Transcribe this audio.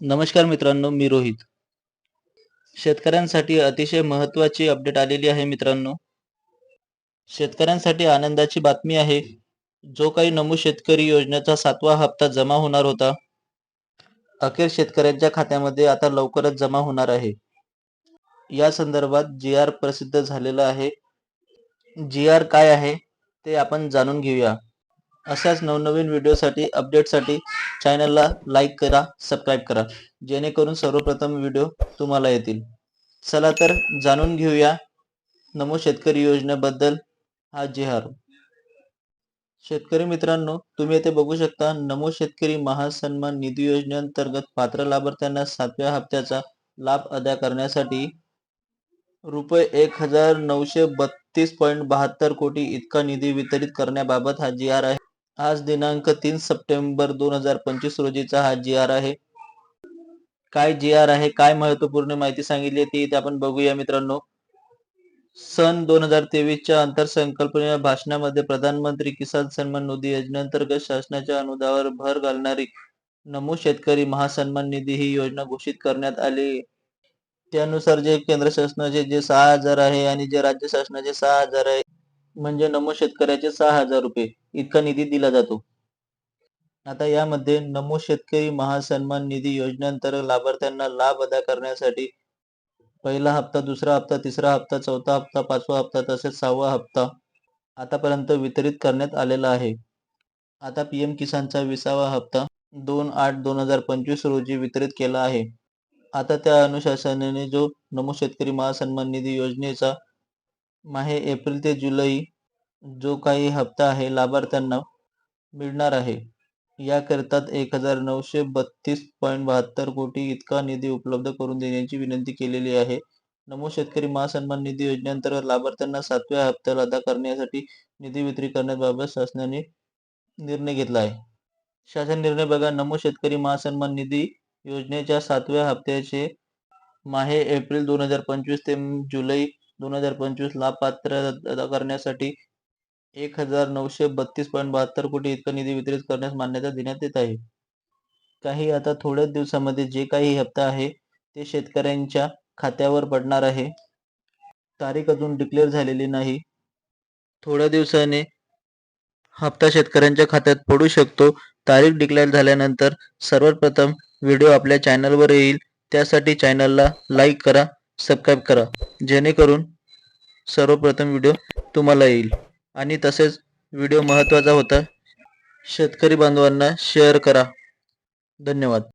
नमस्कार मित्रांनो मी रोहित. शेतकऱ्यांसाठी अतिशय महत्वाची अपडेट आलेली आहे मित्रांनो. शेतकऱ्यांसाठी आनंदाची बातमी आहे जो काही नमू शेतकरी योजनेचा सातवा हप्ता जमा होणार होता अखेर शेतकऱ्यांच्या खात्यामध्ये आता लवकरच जमा होणार आहे. या संदर्भात जी आर प्रसिद्ध झालेला आहे. जी आर काय आहे ते आपण जाणून घेऊया. अशाच नवनवीन व्हिडिओसाठी अपडेटसाठी चॅनलला लाईक करा सबस्क्राईब करा. जेणेकरून सर्वप्रथम व्हिडिओ तुम्हाला येतील. चला तर जाणून घेऊया नमो शेतकरी योजनेबद्दल. हा जिहार शेतकरी मित्रांनो तुम्ही येथे बघू शकता नमो शेतकरी महासन्मान निधी योजनेअंतर्गत पात्र लाभार्थ्यांना सातव्या हप्त्याचा लाभ अदा करण्यासाठी रुपये एक हजार नऊशे बत्तीस पॉईंट बहात्तर कोटी इतका निधी वितरित करण्याबाबत हा जी आर आहे. आज दिनांक तीन सप्टेंबर दोन हजार पंचवीस रोजीचा हा जी आर आहे. काय जी आर आहे काय महत्त्वपूर्ण माहिती सांगितली ती इथे आपण बघूया मित्रांनो. सन दोन हजार तेवीसच्या अंतरसंकल्पनीय भाषणामध्ये प्रधानमंत्री किसान सन्मान निधी योजनेअंतर्गत शासनाच्या अनुदानावर भर घालणारी नमो शेतकरी महासन्मान निधी ही योजना घोषित करण्यात आली. त्यानुसार जे केंद्र शासनाचे जे सहा हजार आहे आणि जे राज्य शासनाचे सहा हजार आहे म्हणजे नमो शेतकऱ्याचे सहा हजार रुपये. इतका निधी दिला जातो. आता यामध्ये नमो शेतकरी महासन्मान निधी योजनेअंतर्गत लाभार्थ्यांना लाभ अदा करण्यासाठी पहिला हप्ता दुसरा हप्ता तिसरा हप्ता चौथा हप्ता पाचवा हप्ता तसेच सहावा हप्ता आतापर्यंत वितरित करण्यात आलेला आहे. आता पीएम किसानचा विसावा हप्ता दोन आठ दोन हजार पंचवीस रोजी वितरित केला आहे. आता त्या अनुशासनाने जो नमो शेतकरी महासन्मान निधी योजनेचा माहे एप्रिल ते जुलै जो काही हप्ता आहे लाभार्थ्यांना मिळणार आहे. याकरिता एक हजार नऊशे बत्तीस पॉईंट बहात्तर कोटी इतका निधी उपलब्ध करून देण्याची विनंती केलेली आहे. नमो शेतकरी महासन्मान निधी योजनेअंतर्गत लाभार्थ्यांना सातव्या हप्त्याला अदा करण्यासाठी निधी वितरित करण्याबाबत शासनाने निर्णय घेतला आहे. शासन निर्णय बघा नमो शेतकरी महासन्मान निधी योजनेच्या सातव्या हप्त्याचे माहे एप्रिल दोन हजार पंचवीस ते जुलै दोन हजार पंचवीस लाभपात्र अदा करण्यासाठी एक हजार नऊशे बत्तीस पॉईंट बहात्तर कोटी इतका निधी वितरित करण्यास मान्यता देण्यात येत आहे. काही आता थोड्याच दिवसामध्ये जे काही हप्ता आहे ते शेतकऱ्यांच्या खात्यावर पडणार आहे. तारीख अजून डिक्लेअर झालेली नाही. थोड्या दिवसाने हप्ता शेतकऱ्यांच्या खात्यात पडू शकतो. तारीख डिक्लेअर झाल्यानंतर सर्वात प्रथम व्हिडिओ आपल्या चॅनलवर येईल. त्यासाठी चॅनलला लाईक करा. सबस्क्राईब करा. जेणेकरून सर्वप्रथम व्हिडिओ तुम्हाला येईल. आणि तसेच व्हिडिओ महत्त्वाचा होता. शेतकरी बांधवांना शेअर करा. धन्यवाद.